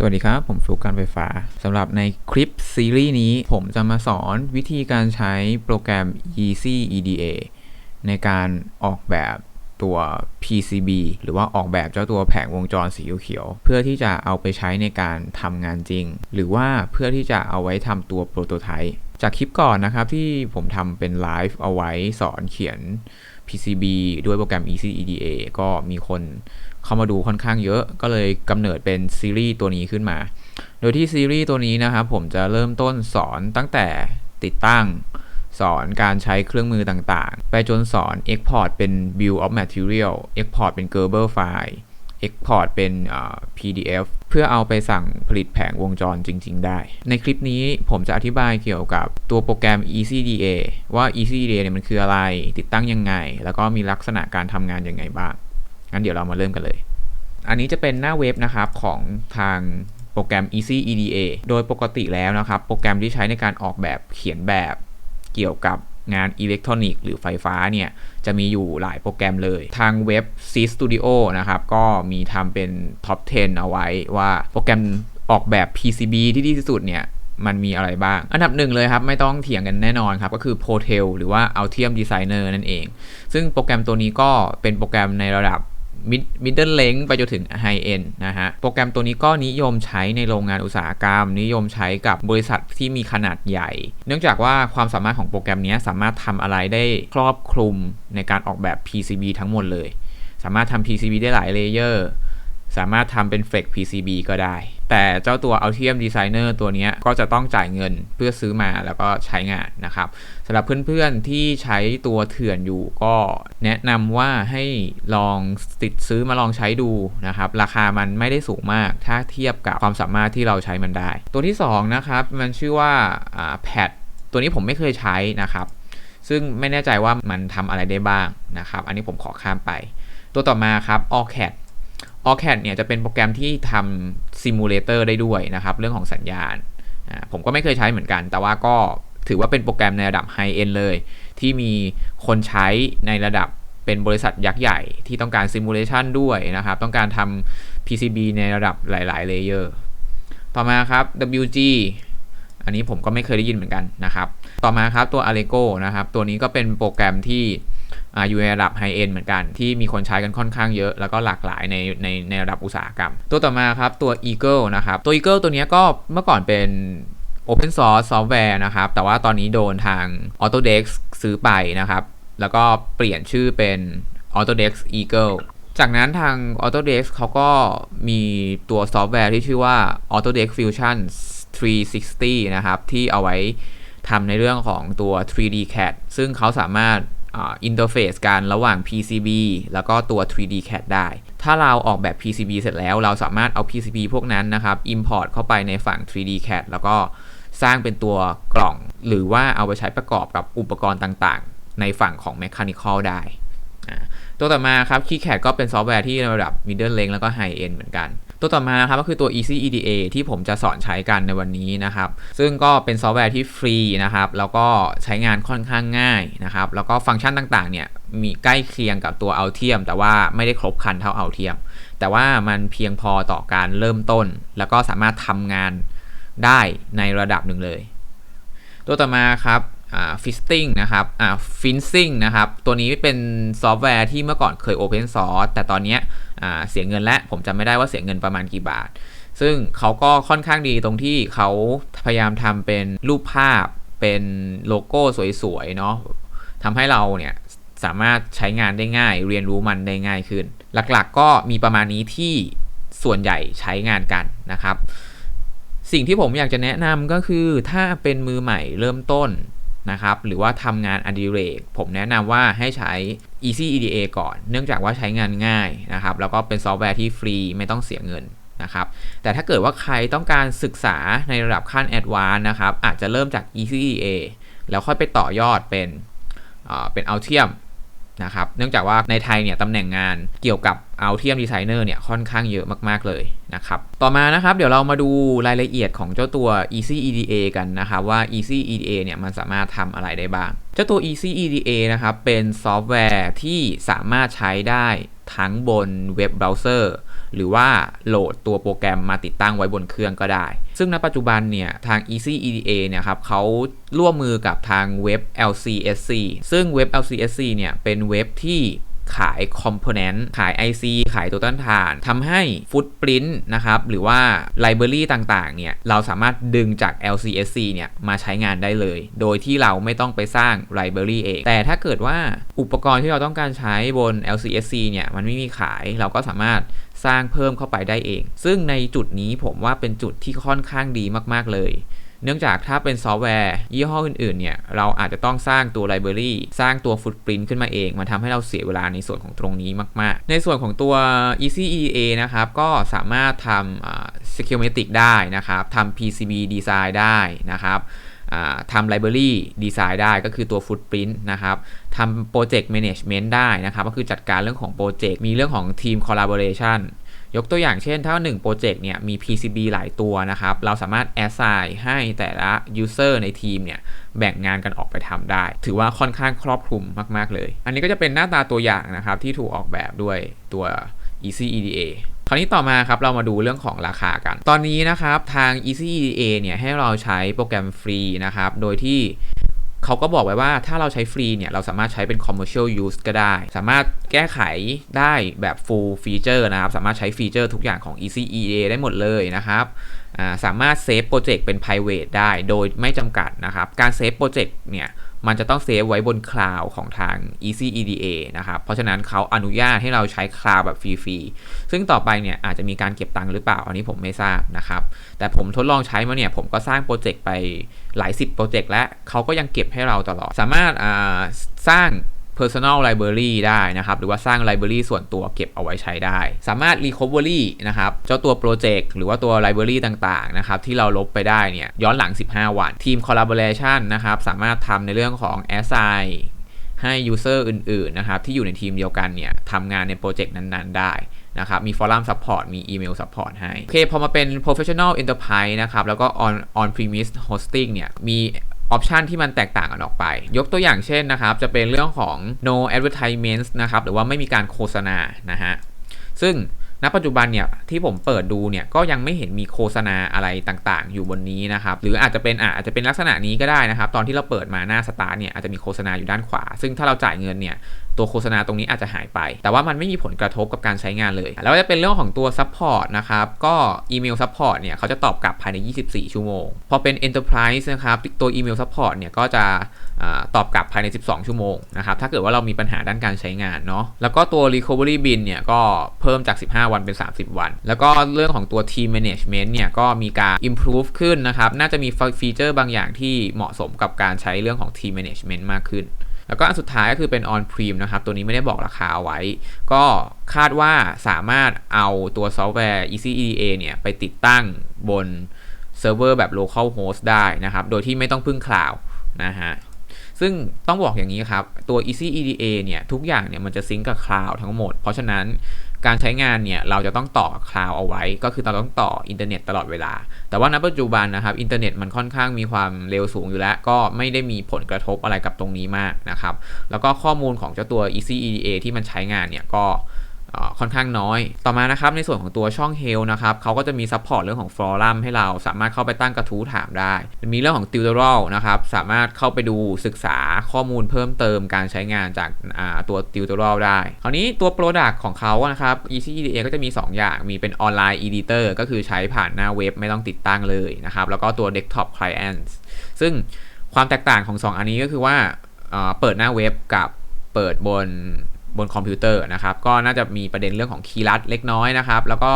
สวัสดีครับ ผมฟลุกการไฟฟ้าสำหรับในคลิปซีรีส์นี้ ผมจะมาสอนวิธีการใช้โปรแกรม Easy EDA ในการออกแบบตัว PCB หรือว่าออกแบบเจ้าตัวแผงวงจรสีเขียว เพื่อที่จะเอาไปใช้ในการทำงานจริง หรือว่าเพื่อที่จะเอาไว้ทำตัวโปรโตไทป์จากคลิปก่อนนะครับที่ผมทำเป็นไลฟ์เอาไว้สอนเขียน PCB ด้วยโปรแกรม Easy EDA ก็มีคนเข้ามาดูค่อนข้างเยอะก็เลยกำเนิดเป็นซีรีส์ตัวนี้ขึ้นมา โดยที่ซีรีส์ตัวนี้นะครับผมจะเริ่มต้นสอนตั้งแต่ติดตั้งสอนการใช้เครื่องมือต่างๆ ไปจนสอน Export เป็น Bill of Material Export เป็น Gerber file Export เป็น PDF เพื่อเอาไปสั่งผลิตแผงวงจรจริง ๆ ได้ ในคลิปนี้ผมจะอธิบายเกี่ยวกับตัวโปรแกรม ECDA ว่า ECDA เนี่ยมันคืออะไร ติดตั้งยังไง แล้วก็มีลักษณะการทำงานยังไงบ้าง งั้นเดี๋ยวเรามาเริ่มกันเลย อันนี้จะเป็นหน้าเว็บนะครับของทางโปรแกรม Easy EDA โดยปกติแล้วนะครับ โปรแกรมที่ใช้ในการออกแบบเขียนแบบเกี่ยวกับ งานอิเล็กทรอนิกส์หรือไฟฟ้าเนี่ยจะมีอยู่หลายโปรแกรมเลย ทางเว็บ C Studio นะครับ ก็มีทำเป็นท็อป 10 เอาไว้ว่าโปรแกรมออกแบบ PCB ที่ดีที่สุดเนี่ยมันมีอะไรบ้าง อันดับหนึ่งเลยครับ ไม่ต้องเถียงกันแน่นอนครับ ก็คือ Protel หรือว่า Altium Designer นั่นเอง ซึ่งโปรแกรมตัวนี้ก็เป็นโปรแกรมในระดับ middle length ไปจนถึง high end นะฮะ โปรแกรมตัวนี้ก็นิยมใช้ในโรงงานอุตสาหกรรม นิยมใช้กับบริษัทที่มีขนาดใหญ่ เนื่องจากว่าความสามารถของโปรแกรมนี้สามารถทำอะไรได้ครอบคลุมในการออกแบบ PCB ทั้งหมดเลย สามารถทำ PCB ได้หลายเลเยอร์ สามารถทำเป็น Flex PCB ก็ได้ แต่เจ้าตัว Altium Designer ตัวนี้ก็จะต้องจ่ายเงินเพื่อซื้อมาแล้วก็ใช้งานนะครับสำหรับเพื่อนๆที่ใช้ตัวเถื่อนอยู่ก็แนะนำว่าให้ลองติดซื้อมาลองใช้ดูนะครับราคามันไม่ได้สูงมากถ้าเทียบกับความสามารถที่เราใช้มันได้ ตัวที่2นะครับมันชื่อว่าแพดตัวนี้ผมไม่เคยใช้นะครับ ซึ่งไม่แน่ใจว่ามันทำอะไรได้บ้างนะครับ อันนี้ผมขอข้ามไป ตัวต่อมาครับ OrCAD OrCAD เนี่ยจะเป็นโปรแกรมที่ทำซิมูเลเตอร์ได้ด้วยนะครับ เรื่องของสัญญาณ ผมก็ไม่เคยใช้เหมือนกัน แต่ว่าก็ถือว่าเป็นโปรแกรมในระดับไฮเอ็นเลย ที่มีคนใช้ในระดับเป็นบริษัทยักษ์ใหญ่ที่ต้องการซิมูเลชันด้วยนะครับ ต้องการทำ PCB ในระดับหลาย ๆ เลเยอร์ ต่อมาครับ WG อันนี้ผมก็ไม่เคยได้ยินเหมือนกันนะครับ ต่อมาครับตัว Allego นะครับ ตัวนี้ก็เป็นโปรแกรมที่ อยู่ในระดับไฮเอนเหมือนกัน ที่มีคนใช้กันค่อนข้างเยอะ แล้วก็หลากหลายในในในระดับอุตสาหกรรม ตัวต่อมาครับ ตัว Eagle นะครับ ตัว Eagle ตัวนี้ก็เมื่อก่อนเป็น Open Source Software นะครับ แต่ว่าตอนนี้โดนทาง Autodesk ซื้อไปนะครับ แล้วก็เปลี่ยนชื่อเป็น Autodesk Eagle จากนั้นทาง Autodesk เขาก็มีตัวซอฟต์แวร์ที่ชื่อว่า Autodesk Fusion 360 นะครับ ที่เอาไว้ทำในเรื่องของตัว 3D CAD ซึ่งเขาสามารถ อินเทอร์เฟซกันระหว่าง PCB แล้วก็ตัว 3D CAD ได้ ถ้าเราออกแบบ PCB เสร็จแล้ว เราสามารถเอา PCB พวกนั้นนะครับ Import เข้าไปในฝั่ง 3D CAD แล้วก็สร้างเป็นตัวกล่อง หรือว่าเอาไปใช้ประกอบกับอุปกรณ์ต่างๆ ในฝั่งของ Mechanical ได้ ตัวต่อมาครับ KeyCAD ก็เป็นซอฟต์แวร์ที่ระดับ Middle Range แล้วก็ High End เหมือนกัน ตัวต่อมานะครับก็คือตัว Easy EDA ที่ผมจะสอนใช้กันในวันนี้นะครับ ซึ่งก็เป็นซอฟต์แวร์ที่ฟรีนะครับ แล้วก็ใช้งานค่อนข้างง่ายนะครับ แล้วก็ฟังก์ชันต่างๆ เนี่ยมีใกล้เคียงกับตัว Altium แต่ว่าไม่ได้ครบครันเท่า Altium แต่ว่ามันเพียงพอต่อการเริ่มต้น แล้วก็สามารถทำงานได้ในระดับหนึ่งเลย ตัวต่อมาครับ ฟิสติ้งนะครับฟินซิงนะครับ ตัวนี้เป็นซอฟต์แวร์ที่เมื่อก่อนเคย Open Source แต่ตอนนี้เสียเงินและผมจำไม่ได้ว่าเสียเงินประมาณกี่บาท ซึ่งเขาก็ค่อนข้างดีตรงที่เขาพยายามทำเป็นรูปภาพเป็นโลโก้สวยๆเนาะทำให้เราเนี่ยสามารถใช้งานได้ง่าย เรียนรู้มันได้ง่ายขึ้น หลักๆกก็มีประมาณนี้ที่ส่วนใหญ่ใช้งานกันนะครับ สิ่งที่ผมอยากจะแนะนำก็คือถ้าเป็นมือใหม่เริ่มต้น นะครับ หรือว่าทำงานอดิเรก ผมแนะนำว่าให้ใช้ Easy EDA ก่อน เนื่องจากว่าใช้งานง่ายนะครับ แล้วก็เป็นซอฟต์แวร์ที่ฟรีไม่ต้องเสียเงินนะครับ แต่ถ้าเกิดว่าใครต้องการศึกษาในระดับขั้นแอดวานนะครับ อาจจะเริ่มจาก Easy EDA แล้วค่อยไปต่อยอดเป็นเป็นเอาเทียม นะครับ เนื่องจากว่าในไทยเนี่ยตำแหน่งงานเกี่ยวกับเอาเทียมดีไซเนอร์เนี่ยค่อนข้างเยอะมากๆเลยนะครับ ต่อมานะครับเดี๋ยวเรามาดูรายละเอียดของเจ้าตัว Easy EDA กันนะครับว่า Easy EDA เนี่ยมันสามารถทำอะไรได้บ้าง เจ้าตัว Easy EDA นะครับเป็นซอฟต์แวร์ที่สามารถใช้ได้ทั้งบนเว็บเบราว์เซอร์ หรือว่าโหลดตัวโปรแกรมมาติดตั้งไว้บนเครื่องก็ได้ ซึ่งณปัจจุบันเนี่ยทาง Easy EDA เนี่ยครับเขาร่วมมือกับทางเว็บ LCSC ซึ่งเว็บ LCSC เนี่ยเป็นเว็บที่ ขายคอมโพเนนต์ขาย IC ขายตัวต้นทานทำให้ฟุตปรินต์นะครับหรือว่าไลบรารีต่างๆเนี่ยเราสามารถดึงจาก LCSC เนี่ยมาใช้งานได้เลย โดยที่เราไม่ต้องไปสร้างไลบรารีเอง แต่ถ้าเกิดว่าอุปกรณ์ที่เราต้องการใช้บน LCSC เนี่ยมันไม่มีขายเราก็สามารถสร้างเพิ่มเข้าไปได้เอง ซึ่งในจุดนี้ผมว่าเป็นจุดที่ค่อนข้างดีมากๆเลย เนื่องจากถ้าเป็นซอฟต์แวร์ยี่ห้ออื่นๆเนี่ยเราอาจจะต้องสร้างตัวไลบรารีสร้างตัวฟุตปรินต์ขึ้นมาเอง มันทำให้เราเสียเวลาในส่วนของตรงนี้มาก ๆ ในส่วนของตัว Easy EDA นะครับ ก็สามารถทำ Schematic ได้นะครับทำ PCB Design ได้นะครับทำ Library Design ได้ก็คือตัว Footprint นะครับทำ Project Management ได้นะครับ ก็คือจัดการเรื่องของโปรเจกต์มีเรื่องของ Team Collaboration ยกตัวอย่างเช่น ถ้า 1 โปรเจกต์เนี่ยมี PCB หลายตัวนะครับ เราสามารถ assign ให้แต่ละ user ในทีมเนี่ยแบ่งงานกันออกไปทำได้ ถือว่าค่อนข้างครอบคลุมมาก ๆ เลย อันนี้ก็จะเป็นหน้าตาตัวอย่างนะครับ ที่ถูกออกแบบด้วยตัว Easy EDA คราวนี้ต่อมาครับเรามาดูเรื่องของราคากัน ตอนนี้นะครับทาง Easy EDA เนี่ยให้เราใช้โปรแกรมฟรีนะครับ โดยที่ เขาก็บอกไว้ว่าถ้าเราใช้ฟรีเนี่ย เราสามารถใช้เป็น commercial use ก็ได้ สามารถแก้ไขได้แบบ full feature นะครับ สามารถใช้ฟีเจอร์ทุกอย่างของ Easy EA ได้หมดเลยนะครับสามารถเซฟโปรเจกต์เป็น private ได้โดยไม่จำกัดนะครับ การเซฟโปรเจกต์เนี่ย มันจะต้องเซฟไว้บนคลาวด์ของทาง Easy EDA นะครับ เพราะฉะนั้นเขาอนุญาตให้เราใช้คลาวด์แบบฟรีๆ ซึ่งต่อไปเนี่ยอาจจะมีการเก็บตังค์หรือเปล่า อันนี้ผมไม่ทราบนะครับ แต่ผมทดลองใช้มาเนี่ยผมก็สร้างโปรเจกต์ไปหลายสิบโปรเจกต์และเขาก็ยังเก็บให้เราตลอด สามารถสร้าง personal library ได้นะครับ หรือว่าสร้าง library ส่วนตัวเก็บเอาไว้ใช้ได้ สามารถ recovery นะครับ เจ้าตัวโปรเจกต์หรือว่าตัว library ต่างๆ นะครับ ที่เราลบไปได้เนี่ย ย้อนหลัง 15 วัน ทีม collaboration นะครับ สามารถทำในเรื่องของ assign ให้ user อื่น ๆ นะครับ ที่อยู่ในทีมเดียวกันเนี่ยทำงานในโปรเจกต์นั้น ๆ ได้นะครับมีฟอรัมซัพพอร์ตมีอีเมลซัพพอร์ตให้ โอเค พอมาเป็น professional enterprise นะครับ แล้วก็ on on premise hosting เนี่ย มี ออปชันที่มันแตกต่างกันออกไป ยกตัวอย่างเช่นนะครับ จะเป็นเรื่องของ no advertisements นะครับ หรือว่าไม่มีการโฆษณานะฮะ ซึ่งณปัจจุบันเนี่ยที่ผมเปิดดูเนี่ยก็ยังไม่เห็นมีโฆษณาอะไรต่างๆ อยู่บนนี้นะครับ หรืออาจจะเป็นอาจจะเป็นลักษณะนี้ก็ได้นะครับ ตอนที่เราเปิดมาหน้าสตาร์เนี่ยอาจจะมีโฆษณาอยู่ด้านขวา ซึ่งถ้าเราจ่ายเงินเนี่ย ตัวโฆษณาตรงนี้อาจจะหายไป แต่ว่ามันไม่มีผลกระทบกับการใช้งานเลย แล้วจะเป็นเรื่องของตัวซัพพอร์ตนะครับ ก็อีเมลซัพพอร์ตเนี่ยเขาจะตอบกลับภายใน 24 ชั่วโมง พอเป็น Enterprise นะครับ ตัวอีเมลซัพพอร์ตเนี่ยก็จะตอบกลับภายใน 12 ชั่วโมงนะครับ ถ้าเกิดว่าเรามีปัญหาด้านการใช้งานเนาะ แล้วก็ตัว Recovery Bin เนี่ยก็เพิ่มจาก 15 วันเป็น 30 วัน แล้วก็เรื่องของตัว Team Management เนี่ยก็มีการ improve ขึ้นนะครับ น่าจะมีฟีเจอร์บางอย่างที่เหมาะสมกับการใช้เรื่องของ Team Management มากขึ้น แล้วก็อันสุดท้ายก็คือเป็น on prem นะครับ ตัวนี้ไม่ได้บอกราคาเอาไว้ ก็คาดว่าสามารถเอาตัวซอฟต์แวร์ Easy EDA เนี่ย ไปติดตั้งบนเซิร์ฟเวอร์แบบ local host ได้นะครับ โดยที่ไม่ต้องพึ่งคลาวนะฮะซึ่งต้องบอกอย่างนี้ครับ ตัว Easy EDA เนี่ย ทุกอย่างเนี่ยมันจะซิงกับคลาวทั้งหมด เพราะฉะนั้น การใช้งานเนี่ยเราจะต้องต่อคลาวเอาไว้ ก็คือเราต้องต่ออินเทอร์เน็ตตลอดเวลา แต่ว่าณปัจจุบันนะครับอินเทอร์เน็ตมันค่อนข้างมีความเร็วสูงอยู่แล้ว ก็ไม่ได้มีผลกระทบอะไรกับตรงนี้มากนะครับ แล้วก็ข้อมูลของเจ้าตัว ECEDA ที่มันใช้งานเนี่ยก็ ค่อนข้างน้อย ต่อมานะครับในส่วนของตัวช่อง h e l นะครับเขาก็จะมีซัพพอร์ตเรื่องของฟอรัมให้เราสามารถเข้าไปตั้งกระทู้ถามได้ มีเรื่องของติวเตอรัลนะครับสามารถเข้าไปดูศึกษาข้อมูลเพิ่มเติมการใช้งานจากตัวติวเตอรัลได้ คราวนี้ตัวโปรดักต์ของเขานะครับ Easy EDA ก็จะมี 2 อย่าง มีเป็นออนไลน์ Editor ก็คือใช้ผ่านหน้าเว็บไม่ต้องติดตั้งเลยนะครับ แล้วก็ตัว Desktop Clients ซึ่งความแตกต่างของ 2 อันนี้ก็คือว่าเปิดหน้าเว็บกับเปิดบน บนคอมพิวเตอร์นะครับ ก็น่าจะมีประเด็นเรื่องของคีย์ลัดเล็กน้อยนะครับ แล้วก็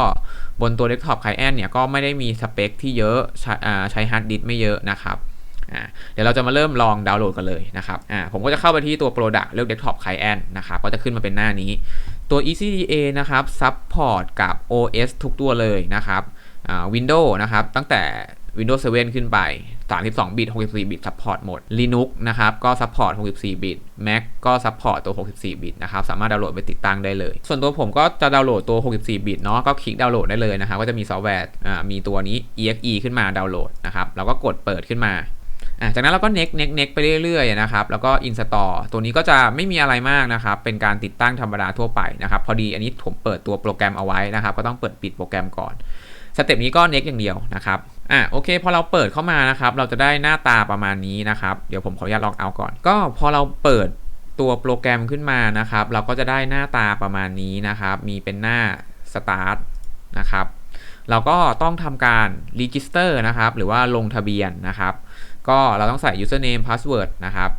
บนตัว Desktop Client เนี่ยก็ไม่ได้มีสเปคที่เยอะใช้ฮาร์ดดิสก์ไม่เยอะนะครับเดี๋ยวเราจะมาเริ่มลองดาวน์โหลดกันเลยนะครับผมก็จะเข้าไปที่ตัว Product เลือก Desktop Client นะครับ ก็จะขึ้นมาเป็นหน้านี้ ตัว ECDA นะครับ Support กับ OS ทุกตัวเลยนะครับ Windows นะครับ ตั้งแต่ Windows 7 ขึ้นไป 32 บิต 64 บิตซัพพอร์ตหมด Linux นะครับก็ซัพพอร์ต 64 บิต Mac ก็ซัพพอร์ตตัว 64 บิตนะครับ สามารถดาวน์โหลดไปติดตั้งได้เลย ส่วนตัวผมก็จะดาวน์โหลดตัว 64 บิตเนาะ ก็คลิกดาวน์โหลดได้เลยนะครับ ก็จะมีซอฟต์แวร์มีตัวนี้ exe ขึ้นมาดาวน์โหลดนะครับเราก็กดเปิดขึ้นมาจากนั้นเราก็ next next next ไปเรื่อยๆนะครับ แล้วก็ install ตัวนี้ก็จะไม่มีอะไรมากนะครับ เป็นการติดตั้งธรรมดาทั่วไปนะครับ พอดีอันนี้ผมเปิดตัวโปรแกรมเอาไว้นะครับ ก็ต้องเปิดปิดโปรแกรมก่อน สเต็ปนี้ก็ next อย่างเดียวนะครับอะโอเคพอเราเปิดเข้ามานะครับเราจะได้หน้าตาประมาณนี้นะครับเดี๋ยวผมขออนุญาตล็อกเอาก่อน ก็พอเราเปิดตัวโปรแกรมขึ้นมานะครับ เราก็จะได้หน้าตาประมาณนี้นะครับ มีเป็นหน้า start นะครับเราก็ต้องทำการ register นะครับ หรือว่าลงทะเบียนนะครับ ก็เราต้องใส่ username password นะครับ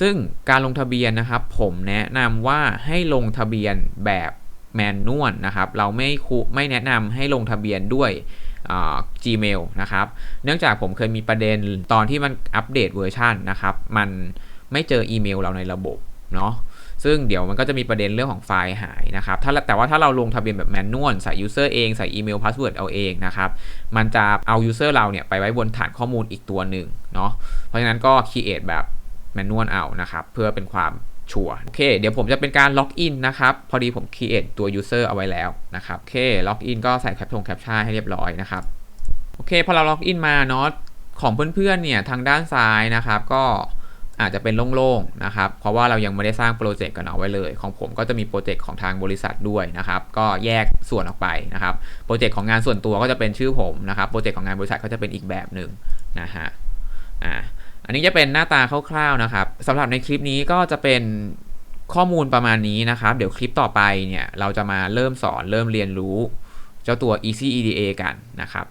ซึ่งการลงทะเบียนนะครับ ผมแนะนำว่าให้ลงทะเบียนแบบ แมนนวลนะครับ เราไม่คุไม่แนะนำให้ลงทะเบียนด้วย Gmail นะครับ เนื่องจากผมเคยมีประเด็นตอนที่มันอัปเดตเวอร์ชันนะครับ มันไม่เจออีเมลเราในระบบเนาะซึ่งเดี๋ยวมันก็จะมีประเด็นเรื่องของไฟล์หายนะครับ ถ้าแต่ว่าถ้าเราลงทะเบียนแบบแมนนวลใส่ user เองใส่อีเมลพาสเวิร์ดเอาเองนะครับ มันจะเอา user เราเนี่ยไปไว้บนฐานข้อมูลอีกตัวหนึ่งเนาะ เพราะฉะนั้นก็ create แบบแมนนวลเอานะครับ เพื่อเป็นความ ชัวโอเค เดี๋ยวผมจะเป็นการล็อกอินนะครับ พอดีผม create ตัว user เอาไว้แล้วนะครับ โอเค ล็อกอินก็ใส่แคปทงแคปชั่นให้เรียบร้อยนะครับ โอเค พอเราล็อกอินมาเนาะ ของเพื่อนๆ เนี่ย ทางด้านซ้ายนะครับ ก็อาจจะเป็นโล่งๆ นะครับ เพราะว่าเรายังไม่ได้สร้างโปรเจกต์กันเอาไว้เลย ของผมก็จะมีโปรเจกต์ของทางบริษัทด้วยนะครับ ก็แยกส่วนออกไปนะครับ โปรเจกต์ของงานส่วนตัวก็จะเป็นชื่อผมนะครับ โปรเจกต์ของงานบริษัทก็จะเป็นอีกแบบหนึ่งนะฮะ อ่า อันนี้จะเป็นหน้าตาคร่าวๆนะครับสำหรับในคลิปนี้ก็จะเป็นข้อมูลประมาณนี้นะครับ เดี๋ยวคลิปต่อไปเนี่ย เราจะมาเริ่มสอนเริ่มเรียนรู้ เจ้าตัว Easy EDA กันนะครับ